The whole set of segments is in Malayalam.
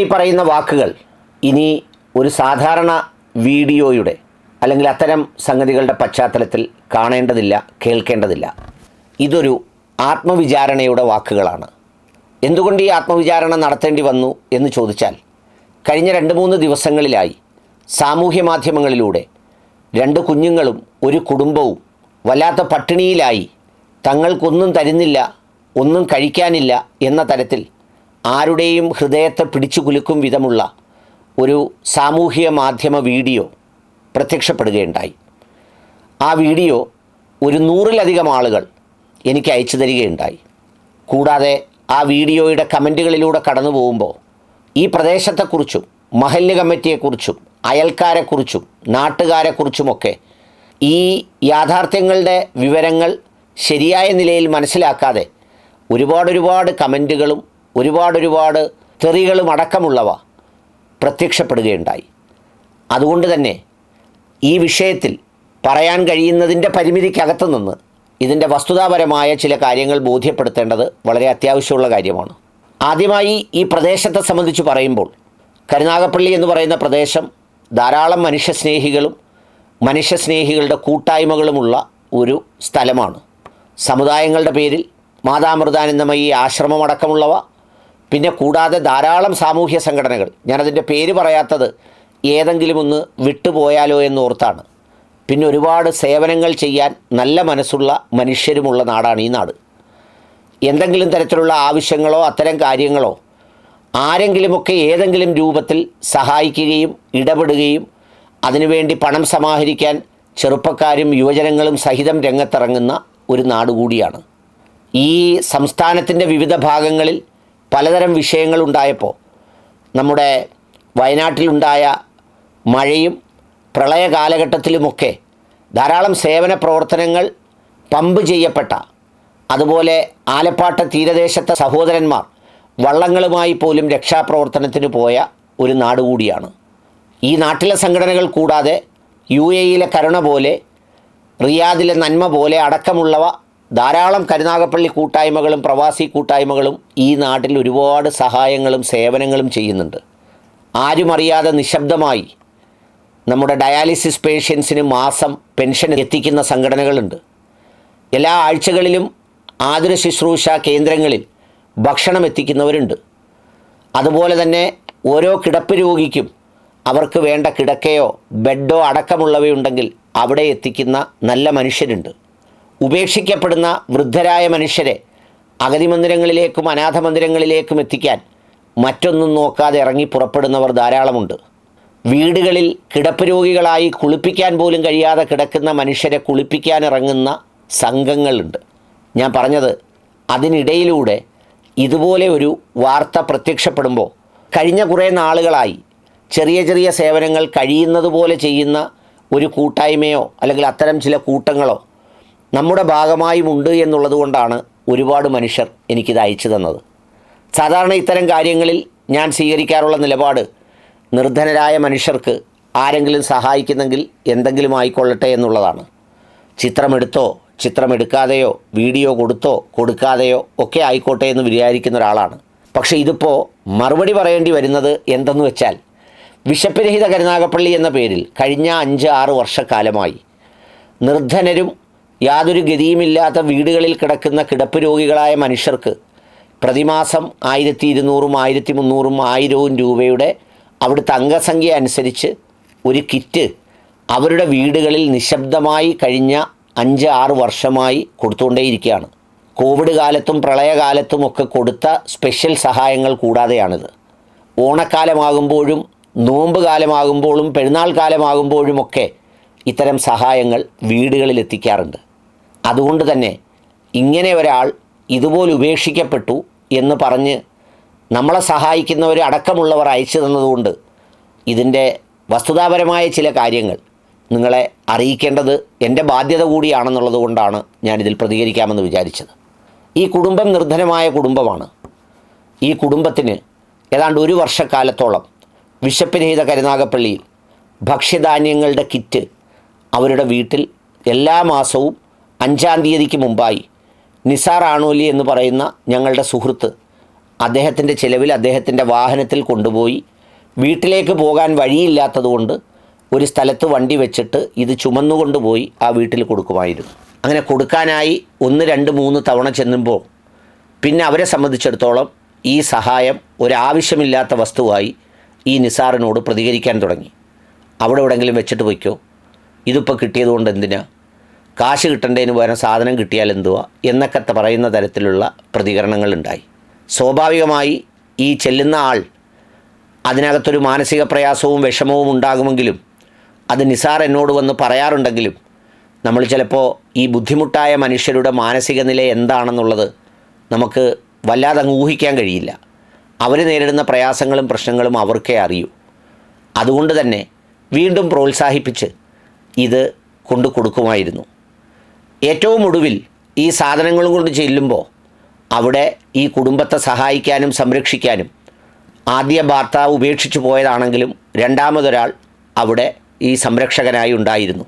ഈ പറയുന്ന വാക്കുകൾ ഇനി ഒരു സാധാരണ വീഡിയോയുടെ അല്ലെങ്കിൽ അത്തരം സംഗതികളുടെ പശ്ചാത്തലത്തിൽ കാണേണ്ടതില്ല കേൾക്കേണ്ടതില്ല. ഇതൊരു ആത്മവിചാരണയുടെ വാക്കുകളാണ്. എന്തുകൊണ്ട് ഈ ആത്മവിചാരണ നടത്തേണ്ടി വന്നു എന്ന് ചോദിച്ചാൽ കഴിഞ്ഞ രണ്ട് മൂന്ന് ദിവസങ്ങളിലായി സാമൂഹ്യ മാധ്യമങ്ങളിലൂടെ രണ്ട് കുഞ്ഞുങ്ങളും ഒരു കുടുംബവും വല്ലാത്ത പട്ടിണിയിലായി തങ്ങൾക്കൊന്നും തരുന്നില്ല ഒന്നും കഴിക്കാനില്ല എന്ന തരത്തിൽ ആരുടെയും ഹൃദയത്തെ പിടിച്ചു കുലുക്കും വിധമുള്ള ഒരു സാമൂഹിക മാധ്യമ വീഡിയോ പ്രത്യക്ഷപ്പെടുകയുണ്ടായി. ആ വീഡിയോ ഒരു നൂറിലധികം ആളുകൾ എനിക്ക് അയച്ചു തരികയുണ്ടായി. കൂടാതെ ആ വീഡിയോയുടെ കമന്റുകളിലൂടെ കടന്നു പോകുമ്പോൾ ഈ പ്രദേശത്തെക്കുറിച്ചും മഹല്ല് കമ്മിറ്റിയെക്കുറിച്ചും അയൽക്കാരെക്കുറിച്ചും നാട്ടുകാരെക്കുറിച്ചുമൊക്കെ ഈ യാഥാർത്ഥ്യങ്ങളുടെ വിവരങ്ങൾ ശരിയായ നിലയിൽ മനസ്സിലാക്കാതെ ഒരുപാട് ഒരുപാട് കമന്റുകളും ഒരുപാട് ഒരുപാട് തെറികളും അടക്കമുള്ളവ പ്രത്യക്ഷപ്പെടുകയുണ്ടായി. അതുകൊണ്ട് തന്നെ ഈ വിഷയത്തിൽ പറയാൻ കഴിയുന്നതിന്റെ പരിമിതിക്കകത്ത് നിന്ന് ഇതിന്റെ വസ്തുതാപരമായ ചില കാര്യങ്ങൾ ബോധ്യപ്പെടുത്തേണ്ടത് വളരെ അത്യാവശ്യമുള്ള കാര്യമാണ്. ആദ്യമായി ഈ പ്രദേശത്തെ സംബന്ധിച്ച് പറയുമ്പോൾ കരുനാഗപ്പള്ളി എന്ന് പറയുന്ന പ്രദേശം ധാരാളം മനുഷ്യസ്നേഹികളും മനുഷ്യസ്നേഹികളുടെ കൂട്ടായ്മകളുമുള്ള ഒരു സ്ഥലമാണ്. സമുദായങ്ങളുടെ പേരിൽ മാതാമൃതാനന്ദമയി ആശ്രമമടക്കമുള്ളവ പിന്നെ കൂടാതെ ധാരാളം സാമൂഹ്യ സംഘടനകൾ. ഞാനതിന്റെ പേര് പറയാത്തത് ഏതെങ്കിലും ഒന്ന് വിട്ടുപോയാലോ എന്നോർത്താണ് പിന്നെ ഒരുപാട് സേവനങ്ങൾ ചെയ്യാൻ നല്ല മനസ്സുള്ള മനുഷ്യരുമുള്ള നാടാണ് ഈ നാട്. എന്തെങ്കിലും തരത്തിലുള്ള ആവശ്യങ്ങളോ അത്തരം കാര്യങ്ങളോ ആരെങ്കിലുമൊക്കെ ഏതെങ്കിലും രൂപത്തിൽ സഹായിക്കുകയും ഇടപെടുകയും അതിനുവേണ്ടി പണം സമാഹരിക്കാൻ ചെറുപ്പക്കാരും യുവജനങ്ങളും സഹിതം രംഗത്തിറങ്ങുന്ന ഒരു നാട് കൂടിയാണ്. ഈ സംസ്ഥാനത്തിന്റെ വിവിധ ഭാഗങ്ങളിൽ പലതരം വിഷയങ്ങളുണ്ടായപ്പോൾ നമ്മുടെ വയനാട്ടിലുണ്ടായ മഴയും പ്രളയ കാലഘട്ടത്തിലുമൊക്കെ ധാരാളം സേവന പ്രവർത്തനങ്ങൾ പമ്പ് ചെയ്യപ്പെട്ട അതുപോലെ ആലപ്പാട്ട തീരദേശത്തെ സഹോദരന്മാർ വള്ളങ്ങളുമായി പോലും രക്ഷാപ്രവർത്തനത്തിന് പോയ ഒരു നാട് കൂടിയാണ്. ഈ നാട്ടിലെ സംഘടനകൾ കൂടാതെ യു എയിലെ കരുണ പോലെ റിയാദിലെ നന്മ പോലെ അടക്കമുള്ളവ ധാരാളം കരുനാഗപ്പള്ളി കൂട്ടായ്മകളും പ്രവാസി കൂട്ടായ്മകളും ഈ നാട്ടിൽ ഒരുപാട് സഹായങ്ങളും സേവനങ്ങളും ചെയ്യുന്നുണ്ട്. ആരും അറിയാതെ നിശബ്ദമായി നമ്മുടെ ഡയാലിസിസ് പേഷ്യൻസിന് മാസം പെൻഷൻ എത്തിക്കുന്ന സംഘടനകളുണ്ട്. എല്ലാ ആഴ്ചകളിലും ആതുര ശുശ്രൂഷ കേന്ദ്രങ്ങളിൽ ഭക്ഷണം എത്തിക്കുന്നവരുണ്ട്. അതുപോലെ തന്നെ ഓരോ കിടപ്പ് രോഗിക്കും അവർക്ക് വേണ്ട കിടക്കയോ ബെഡോ അടക്കമുള്ളവയുണ്ടെങ്കിൽ അവിടെ എത്തിക്കുന്ന നല്ല മനുഷ്യരുണ്ട്. ഉപേക്ഷിക്കപ്പെടുന്ന വൃദ്ധരായ മനുഷ്യരെ അഗതി മന്ദിരങ്ങളിലേക്കും അനാഥ മന്ദിരങ്ങളിലേക്കും എത്തിക്കാൻ മറ്റൊന്നും നോക്കാതെ ഇറങ്ങി പുറപ്പെടുന്നവർ ധാരാളമുണ്ട്. വീടുകളിൽ കിടപ്പ് രോഗികളായി കുളിപ്പിക്കാൻ പോലും കഴിയാതെ കിടക്കുന്ന മനുഷ്യരെ കുളിപ്പിക്കാൻ ഇറങ്ങുന്ന സംഘങ്ങളുണ്ട്. ഞാൻ പറഞ്ഞത് അതിനിടയിലൂടെ ഇതുപോലെ ഒരു വാർത്ത പ്രത്യക്ഷപ്പെടുമ്പോൾ കഴിഞ്ഞ കുറേ നാളുകളായി ചെറിയ ചെറിയ സേവനങ്ങൾ കഴിയുന്നത് പോലെ ചെയ്യുന്ന ഒരു കൂട്ടായ്മയോ അല്ലെങ്കിൽ അത്തരം ചില കൂട്ടങ്ങളോ നമ്മുടെ ഭാഗമായും ഉണ്ട് എന്നുള്ളത് കൊണ്ടാണ് ഒരുപാട് മനുഷ്യർ എനിക്കിത് അയച്ചു തന്നത്. സാധാരണ ഇത്തരം കാര്യങ്ങളിൽ ഞാൻ സ്വീകരിക്കാറുള്ള നിലപാട് നിർധനരായ മനുഷ്യർക്ക് ആരെങ്കിലും സഹായിക്കുന്നെങ്കിൽ എന്തെങ്കിലും ആയിക്കൊള്ളട്ടെ എന്നുള്ളതാണ്. ചിത്രമെടുത്തോ ചിത്രമെടുക്കാതെയോ വീഡിയോ കൊടുത്തോ കൊടുക്കാതെയോ ഒക്കെ ആയിക്കോട്ടെ എന്ന് വിചാരിക്കുന്ന ഒരാളാണ്. പക്ഷേ ഇതിപ്പോൾ മറുപടി പറയേണ്ടി വരുന്നത് എന്തെന്ന് വെച്ചാൽ വിശപ്പുരഹിത കരുനാഗപ്പള്ളി എന്ന പേരിൽ കഴിഞ്ഞ അഞ്ച് ആറ് വർഷക്കാലമായി നിർധനരും യാതൊരു ഗതിയുമില്ലാത്ത വീടുകളിൽ കിടക്കുന്ന കിടപ്പ് രോഗികളായ മനുഷ്യർക്ക് പ്രതിമാസം ആയിരത്തി ഇരുന്നൂറും ആയിരത്തി മുന്നൂറും ആയിരവും രൂപയുടെ അവിടുത്തെ അംഗസംഖ്യ അനുസരിച്ച് ഒരു കിറ്റ് അവരുടെ വീടുകളിൽ നിശബ്ദമായി കഴിഞ്ഞ അഞ്ച് ആറ് വർഷമായി കൊടുത്തുകൊണ്ടേയിരിക്കുകയാണ്. കോവിഡ് കാലത്തും പ്രളയകാലത്തും ഒക്കെ കൊടുത്ത സ്പെഷ്യൽ സഹായങ്ങൾ കൂടാതെയാണിത്. ഓണക്കാലമാകുമ്പോഴും നോമ്പ് കാലമാകുമ്പോഴും പെരുന്നാൾ കാലമാകുമ്പോഴുമൊക്കെ ഇത്തരം സഹായങ്ങൾ വീടുകളിൽ എത്തിക്കാറുണ്ട് അതുകൊണ്ട് തന്നെ ഇങ്ങനെ ഒരാൾ ഇതുപോലെ ഉപേക്ഷിക്കപ്പെട്ടു എന്ന് പറഞ്ഞ് നമ്മളെ സഹായിക്കുന്നവർ അടക്കമുള്ളവർ അയച്ചു തന്നതുകൊണ്ട് ഇതിന്റെ വസ്തുതാപരമായ ചില കാര്യങ്ങൾ നിങ്ങളെ അറിയിക്കേണ്ടത് എന്റെ ബാധ്യത കൂടിയാണെന്നുള്ളത് കൊണ്ടാണ് ഞാനിതിൽ പ്രതികരിക്കാമെന്ന് വിചാരിച്ചത്. ഈ കുടുംബം നിർധനമായ കുടുംബമാണ്. ഈ കുടുംബത്തിന് ഏതാണ്ട് ഒരു വർഷക്കാലത്തോളം വിശപ്പിരഹിത കരുനാഗപ്പള്ളിയിൽ ഭക്ഷ്യധാന്യങ്ങളുടെ കിറ്റ് അവരുടെ വീട്ടിൽ എല്ലാ മാസവും അഞ്ചാം തീയതിക്ക് മുമ്പായി നിസാർ ആണോലി എന്ന് പറയുന്ന ഞങ്ങളുടെ സുഹൃത്ത് അദ്ദേഹത്തിന്റെ ചിലവിൽ അദ്ദേഹത്തിന്റെ വാഹനത്തിൽ കൊണ്ടുപോയി വീട്ടിലേക്ക് പോകാൻ വഴിയില്ലാത്തതുകൊണ്ട് ഒരു സ്ഥലത്ത് വണ്ടി വെച്ചിട്ട് ഇത് ചുമന്നുകൊണ്ട് പോയി ആ വീട്ടിൽ കൊടുക്കുമായിരുന്നു. അങ്ങനെ കൊടുക്കാനായി ഒന്ന് രണ്ട് മൂന്ന് തവണ ചെന്നുമ്പോൾ പിന്നെ അവരെ സംബന്ധിച്ചിടത്തോളം ഈ സഹായം ഒരാവശ്യമില്ലാത്ത വസ്തുവായി ഈ നിസാറിനോട് പ്രതികരിക്കാൻ തുടങ്ങി. അവിടെ എവിടെയെങ്കിലും വെച്ചിട്ട് വയ്ക്കോ ഇതിപ്പോൾ കിട്ടിയത് കൊണ്ട് എന്തിനാ? കാശ് കിട്ടേണ്ടതിന് പകരം സാധനം കിട്ടിയാൽ എന്തുവാ? എന്നൊക്കെ പറയുന്ന തരത്തിലുള്ള പ്രതികരണങ്ങൾ ഉണ്ടായി. സ്വാഭാവികമായി ഈ ചെല്ലുന്ന ആൾ അതിനകത്തൊരു മാനസിക പ്രയാസവും വിഷമവും ഉണ്ടാകുമെങ്കിലും അത് നിസാർ എന്നോട് വന്ന് പറയാറുണ്ടെങ്കിലും നമ്മൾ ചിലപ്പോൾ ഈ ബുദ്ധിമുട്ടായ മനുഷ്യരുടെ മാനസിക നില എന്താണെന്നുള്ളത് നമുക്ക് വല്ലാതെ അങ്ങ് ഊഹിക്കാൻ കഴിയില്ല. അവർ നേരിടുന്ന പ്രയാസങ്ങളും പ്രശ്നങ്ങളും അവർക്കേ അറിയൂ. അതുകൊണ്ട് തന്നെ വീണ്ടും പ്രോത്സാഹിപ്പിച്ച് ഇത് കൊണ്ടു കൊടുക്കുമായിരുന്നു. ഏറ്റവും ഒടുവിൽ ഈ സാധനങ്ങളും കൊണ്ട് ചെല്ലുമ്പോൾ അവിടെ ഈ കുടുംബത്തെ സഹായിക്കാനും സംരക്ഷിക്കാനും ആദ്യ ഭർത്താവ് ഉപേക്ഷിച്ചു പോയതാണെങ്കിലും രണ്ടാമതൊരാൾ അവിടെ ഈ സംരക്ഷകനായി ഉണ്ടായിരുന്നു.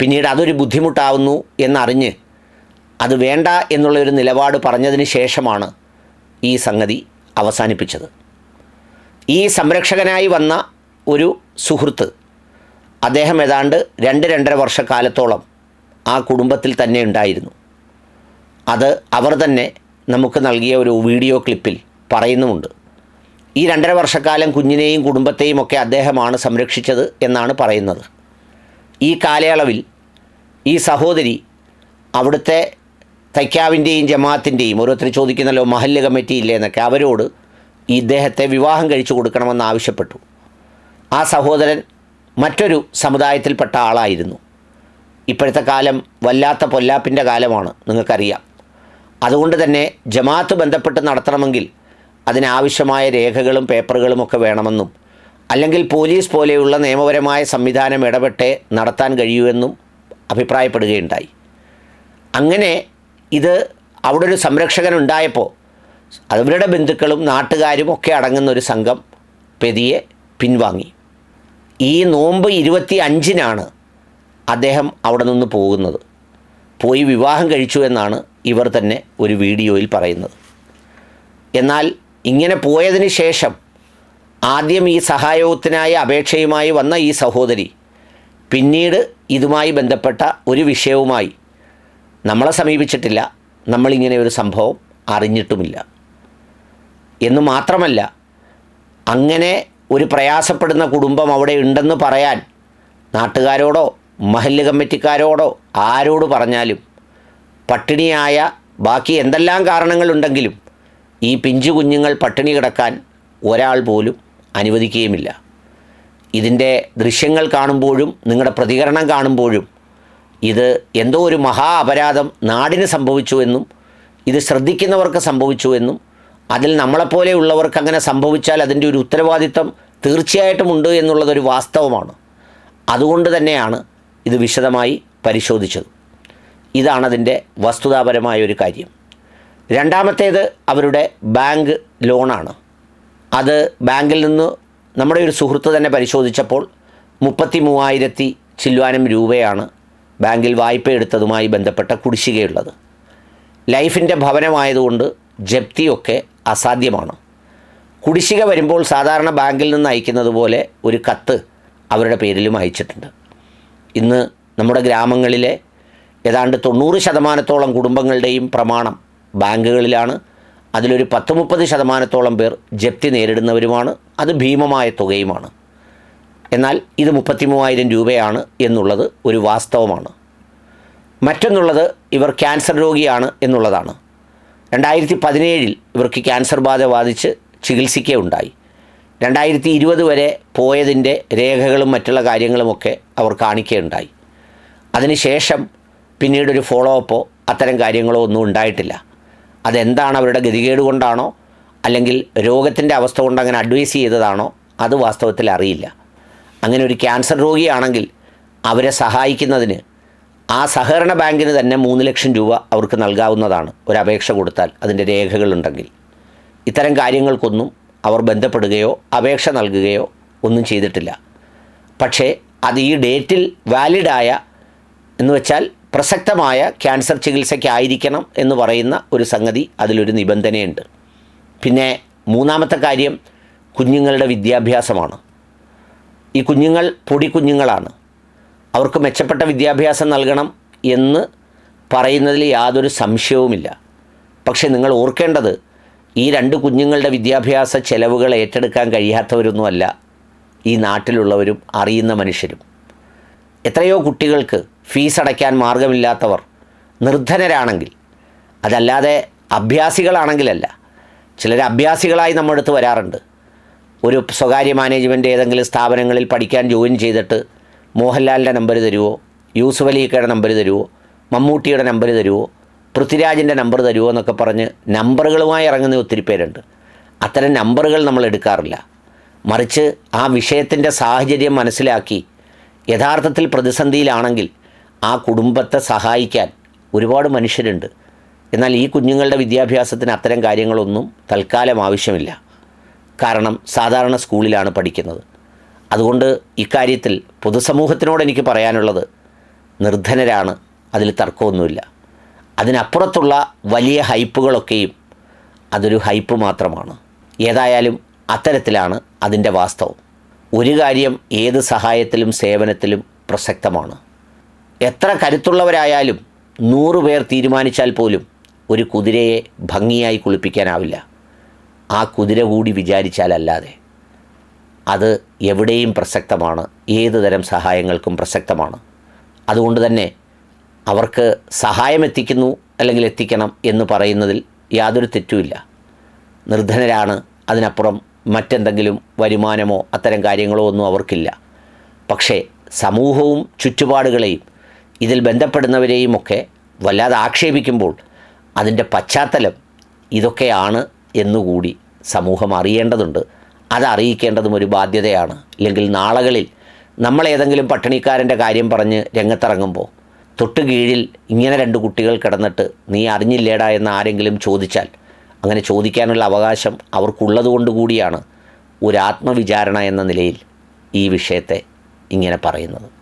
പിന്നീട് അതൊരു ബുദ്ധിമുട്ടാവുന്നു എന്നറിഞ്ഞ് അത് വേണ്ട എന്നുള്ളൊരു നിലപാട് പറഞ്ഞതിന് ശേഷമാണ് ഈ സംഗതി അവസാനിപ്പിച്ചത്. ഈ സംരക്ഷകനായി വന്ന ഒരു സുഹൃത്ത് അദ്ദേഹം ഏതാണ്ട് രണ്ട് രണ്ടര വർഷക്കാലത്തോളം ആ കുടുംബത്തിൽ തന്നെ ഉണ്ടായിരുന്നു. അത് അവർ തന്നെ നമുക്ക് നൽകിയ ഒരു വീഡിയോ ക്ലിപ്പിൽ പറയുന്നുമുണ്ട്. ഈ രണ്ടര വർഷക്കാലം കുഞ്ഞിനെയും കുടുംബത്തെയും ഒക്കെ അദ്ദേഹമാണ് സംരക്ഷിച്ചത് എന്നാണ് പറയുന്നത്. ഈ കാലയളവിൽ ഈ സഹോദരി അവിടുത്തെ തൈക്കാവിന്റെയും ജമാഅത്തിന്റെയും ഓരോരുത്തർ ചോദിക്കുന്നല്ലോ മഹല്ല് കമ്മിറ്റി ഇല്ലേ എന്നൊക്കെ അവരോട് ഇദ്ദേഹത്തെ വിവാഹം കഴിച്ചു കൊടുക്കണമെന്ന് ആവശ്യപ്പെട്ടു. ആ സഹോദരൻ മറ്റൊരു സമുദായത്തിൽപ്പെട്ട ആളായിരുന്നു. ഇപ്പോഴത്തെ കാലം വല്ലാത്ത പൊല്ലാപ്പിന്റെ കാലമാണ് നിങ്ങൾക്കറിയാം. അതുകൊണ്ട് തന്നെ ജമാഅത്ത് ബന്ധപ്പെട്ട് നടത്തണമെങ്കിൽ അതിനാവശ്യമായ രേഖകളും പേപ്പറുകളും ഒക്കെ വേണമെന്നും അല്ലെങ്കിൽ പോലീസ് പോലെയുള്ള നിയമപരമായ സംവിധാനം ഇടപെട്ടേ നടത്താൻ കഴിയുമെന്നും അഭിപ്രായപ്പെടുകയുണ്ടായി. അങ്ങനെ ഇത് അവിടെ ഒരു സംരക്ഷകൻ ഉണ്ടായപ്പോൾ അവരുടെ ബന്ധുക്കളും നാട്ടുകാരും ഒക്കെ അടങ്ങുന്ന ഒരു സംഘം പെതിയെ പിൻവാങ്ങി. ഈ നോമ്പ് ഇരുപത്തി അഞ്ചിനാണ് അദ്ദേഹം അവിടെ നിന്ന് പോകുന്നത്. പോയി വിവാഹം കഴിച്ചു എന്നാണ് ഇവർ തന്നെ ഒരു വീഡിയോയിൽ പറയുന്നത്. എന്നാൽ ഇങ്ങനെ പോയതിന് ശേഷം ആദ്യം ഈ സഹായത്തിനായി അപേക്ഷയുമായി വന്ന ഈ സഹോദരി പിന്നീട് ഇതുമായി ബന്ധപ്പെട്ട ഒരു വിഷയവുമായി നമ്മളെ സമീപിച്ചിട്ടില്ല. നമ്മളിങ്ങനെ ഒരു സംഭവം അറിഞ്ഞിട്ടുമില്ല. എന്ന് മാത്രമല്ല അങ്ങനെ ഒരു പ്രയാസപ്പെടുന്ന കുടുംബം അവിടെ ഉണ്ടെന്ന് പറയാൻ നാട്ടുകാരോടോ മഹല്ല് കമ്മിറ്റിക്കാരോടോ ആരോട് പറഞ്ഞാലും പട്ടിണിയായ ബാക്കി എന്തെല്ലാം കാരണങ്ങളുണ്ടെങ്കിലും ഈ പിഞ്ചു കുഞ്ഞുങ്ങൾ പട്ടിണി കിടക്കാൻ ഒരാൾ പോലും അനുവദിക്കുകയുമില്ല. ഇതിന്റെ ദൃശ്യങ്ങൾ കാണുമ്പോഴും നിങ്ങളുടെ പ്രതികരണം കാണുമ്പോഴും ഇത് എന്തോ ഒരു മഹാ അപരാധം നാടിന് സംഭവിച്ചു എന്നും ഇത് ശ്രദ്ധിക്കുന്നവർക്ക് സംഭവിച്ചു എന്നും അതിൽ നമ്മളെപ്പോലെയുള്ളവർക്ക് അങ്ങനെ സംഭവിച്ചാൽ അതിന്റെ ഒരു ഉത്തരവാദിത്തം തീർച്ചയായിട്ടും ഉണ്ട് എന്നുള്ളതൊരു വാസ്തവമാണ്. അതുകൊണ്ട് തന്നെയാണ് ഇത് വിശദമായി പരിശോധിച്ചത്. ഇതാണതിന്റെ വസ്തുതാപരമായ ഒരു കാര്യം. രണ്ടാമത്തേത് അവരുടെ ബാങ്ക് ലോണാണ്. അത് ബാങ്കിൽ നിന്ന് നമ്മുടെ ഒരു സുഹൃത്ത് തന്നെ പരിശോധിച്ചപ്പോൾ മുപ്പത്തി മൂവായിരത്തി ചില്ലുവാനം രൂപയാണ് ബാങ്കിൽ വായ്പ എടുത്തതുമായി ബന്ധപ്പെട്ട കുടിശ്ശികയുള്ളത്. ലൈഫിന്റെ ഭവനമായതുകൊണ്ട് ജപ്തിയൊക്കെ അസാധ്യമാണ്. കുടിശ്ശിക വരുമ്പോൾ സാധാരണ ബാങ്കിൽ നിന്ന് അയക്കുന്നത് പോലെ ഒരു കത്ത് അവരുടെ പേരിലും അയച്ചിട്ടുണ്ട്. ഇന്ന് നമ്മുടെ ഗ്രാമങ്ങളിലെ ഏതാണ്ട് തൊണ്ണൂറ് ശതമാനത്തോളം കുടുംബങ്ങളുടെയും പ്രമാണം ബാങ്കുകളിലാണ്. അതിലൊരു പത്ത് മുപ്പത് ശതമാനത്തോളം പേർ ജപ്തി നേരിടുന്നവരുമാണ്. അത് ഭീമമായ തുകയുമാണ്. എന്നാൽ ഇത് മുപ്പത്തി മൂവായിരം രൂപയാണ് എന്നുള്ളത് ഒരു വാസ്തവമാണ്. മറ്റൊന്നുള്ളത് ഇവർ ക്യാൻസർ രോഗിയാണ് എന്നുള്ളതാണ്. രണ്ടായിരത്തി പതിനേഴിൽ ഇവർക്ക് ക്യാൻസർ ബാധ ബാധിച്ച് ചികിത്സിക്കുകയുണ്ടായി രണ്ടായിരത്തി ഇരുപത് വരെ പോയതിന്റെ രേഖകളും മറ്റുള്ള കാര്യങ്ങളുമൊക്കെ അവർ കാണിക്കുകയുണ്ടായി അതിനുശേഷം പിന്നീടൊരു ഫോളോ അപ്പോ അത്തരം കാര്യങ്ങളോ ഒന്നും ഉണ്ടായിട്ടില്ല. അതെന്താണ് അവരുടെ ഗതികേട് കൊണ്ടാണോ? അല്ലെങ്കിൽ രോഗത്തിന്റെ അവസ്ഥ കൊണ്ട് അങ്ങനെ അഡ്വൈസ് ചെയ്തതാണോ? അത് വാസ്തവത്തിൽ അറിയില്ല. അങ്ങനെ ഒരു ക്യാൻസർ രോഗിയാണെങ്കിൽ അവരെ സഹായിക്കുന്നതിന് ആ സഹകരണ ബാങ്കിന് തന്നെ മൂന്ന് ലക്ഷം രൂപ അവർക്ക് നൽകാവുന്നതാണ്. ഒരു അപേക്ഷ കൊടുത്താൽ അതിന്റെ രേഖകളുണ്ടെങ്കിൽ. ഇത്തരം കാര്യങ്ങൾക്കൊന്നും അവർ ബന്ധപ്പെടുകയോ അപേക്ഷ നൽകുകയോ ഒന്നും ചെയ്തിട്ടില്ല. പക്ഷേ അത് ഈ ഡേറ്റിൽ വാലിഡായ എന്ന് വെച്ചാൽ പ്രസക്തമായ ക്യാൻസർ ചികിത്സയ്ക്കായിരിക്കണം എന്ന് പറയുന്ന ഒരു സംഗതി അതിലൊരു നിബന്ധനയുണ്ട്. പിന്നെ മൂന്നാമത്തെ കാര്യം കുഞ്ഞുങ്ങളുടെ വിദ്യാഭ്യാസമാണ്. ഈ കുഞ്ഞുങ്ങൾ പൊടി കുഞ്ഞുങ്ങളാണ്. അവർക്ക് മെച്ചപ്പെട്ട വിദ്യാഭ്യാസം നൽകണം എന്ന് പറയുന്നതിൽ യാതൊരു സംശയവുമില്ല. പക്ഷേ നിങ്ങൾ ഓർക്കേണ്ടത് ഈ രണ്ട് കുഞ്ഞുങ്ങളുടെ വിദ്യാഭ്യാസ ചെലവുകൾ ഏറ്റെടുക്കാൻ കഴിയാത്തവരൊന്നുമല്ല ഈ നാട്ടിലുള്ളവരും അറിയുന്ന മനുഷ്യരും. എത്രയോ കുട്ടികൾക്ക് ഫീസ് അടയ്ക്കാൻ മാർഗമില്ലാത്തവർ നിർധനരാണെങ്കിൽ അതല്ലാതെ അഭ്യാസികളാണെങ്കിലല്ല ചിലർ അഭ്യാസികളായി നമ്മുടെ അടുത്ത് വരാറുണ്ട്. ഒരു സ്വകാര്യ മാനേജ്മെന്റ് ഏതെങ്കിലും സ്ഥാപനങ്ങളിൽ പഠിക്കാൻ ജോയിൻ ചെയ്തിട്ട് മോഹൻലാലിന്റെ നമ്പർ തരുമോ യൂസുഫ് അലിക്കയുടെ നമ്പർ തരുമോ മമ്മൂട്ടിയുടെ നമ്പർ തരുമോ പൃഥ്വിരാജിന്റെ നമ്പർ തരുമോ എന്നൊക്കെ പറഞ്ഞ് നമ്പറുകളുമായി ഇറങ്ങുന്ന ഒത്തിരി പേരുണ്ട്. അത്തരം നമ്പറുകൾ നമ്മൾ എടുക്കാറില്ല. മറിച്ച് ആ വിഷയത്തിന്റെ സാഹചര്യം മനസ്സിലാക്കി യഥാർത്ഥത്തിൽ പ്രതിസന്ധിയിലാണെങ്കിൽ ആ കുടുംബത്തെ സഹായിക്കാൻ ഒരുപാട് മനുഷ്യരുണ്ട്. എന്നാൽ ഈ കുഞ്ഞുങ്ങളുടെ വിദ്യാഭ്യാസത്തിന് അത്തരം കാര്യങ്ങളൊന്നും തൽക്കാലം ആവശ്യമില്ല. കാരണം സാധാരണ സ്കൂളിലാണ് പഠിക്കുന്നത്. അതുകൊണ്ട് ഇക്കാര്യത്തിൽ പൊതുസമൂഹത്തിനോട് എനിക്ക് പറയാനുള്ളത് നിർധനരാണ് അതിൽ തർക്കമൊന്നുമില്ല. അതിനപ്പുറത്തുള്ള വലിയ ഹൈപ്പുകളൊക്കെയും അതൊരു ഹൈപ്പ് മാത്രമാണ്. ഏതായാലും അത്തരത്തിലാണ് അതിന്റെ വാസ്തവം. ഒരു കാര്യം ഏത് സഹായത്തിലും സേവനത്തിലും പ്രസക്തമാണ്. എത്ര കരുത്തുള്ളവരായാലും നൂറ് പേർ തീരുമാനിച്ചാൽ പോലും ഒരു കുതിരയെ ഭംഗിയായി കുളിപ്പിക്കാനാവില്ല. ആ കുതിര കൂടി വിചാരിച്ചാലല്ലാതെ. അത് എവിടെയും പ്രസക്തമാണ്. ഏത് തരം സഹായങ്ങൾക്കും പ്രസക്തമാണ്. അതുകൊണ്ട് തന്നെ അവർക്ക് സഹായം എത്തിക്കുന്നു അല്ലെങ്കിൽ എത്തിക്കണം എന്ന് പറയുന്നതിൽ യാതൊരു തെറ്റുമില്ല. നിർധനരാണ് അതിനപ്പുറം മറ്റെന്തെങ്കിലും വരുമാനമോ അത്തരം കാര്യങ്ങളോ ഒന്നും അവർക്കില്ല. പക്ഷേ സമൂഹവും ചുറ്റുപാടുകളെയും ഇതിൽ ബന്ധപ്പെടുന്നവരെയും ഒക്കെ വല്ലാതെ ആക്ഷേപിക്കുമ്പോൾ അതിന്റെ പശ്ചാത്തലം ഇതൊക്കെയാണ് എന്നുകൂടി സമൂഹം അറിയേണ്ടതുണ്ട്. അത് അറിയിക്കേണ്ടതും ഒരു ബാധ്യതയാണ്. അല്ലെങ്കിൽ നാളകളിൽ നമ്മൾ ഏതെങ്കിലും പട്ടിണിക്കാരന്റെ കാര്യം പറഞ്ഞ് രംഗത്തിറങ്ങുമ്പോൾ തൊട്ട് കീഴിൽ ഇങ്ങനെ രണ്ട് കുട്ടികൾ കിടന്നിട്ട് നീ അറിഞ്ഞില്ലേടാ എന്ന് ആരെങ്കിലും ചോദിച്ചാൽ അങ്ങനെ ചോദിക്കാനുള്ള അവകാശം അവർക്കുള്ളതുകൊണ്ട് കൂടിയാണ് ഒരു ആത്മവിചാരണ എന്ന നിലയിൽ ഈ വിഷയത്തെ ഇങ്ങനെ പറയുന്നത്.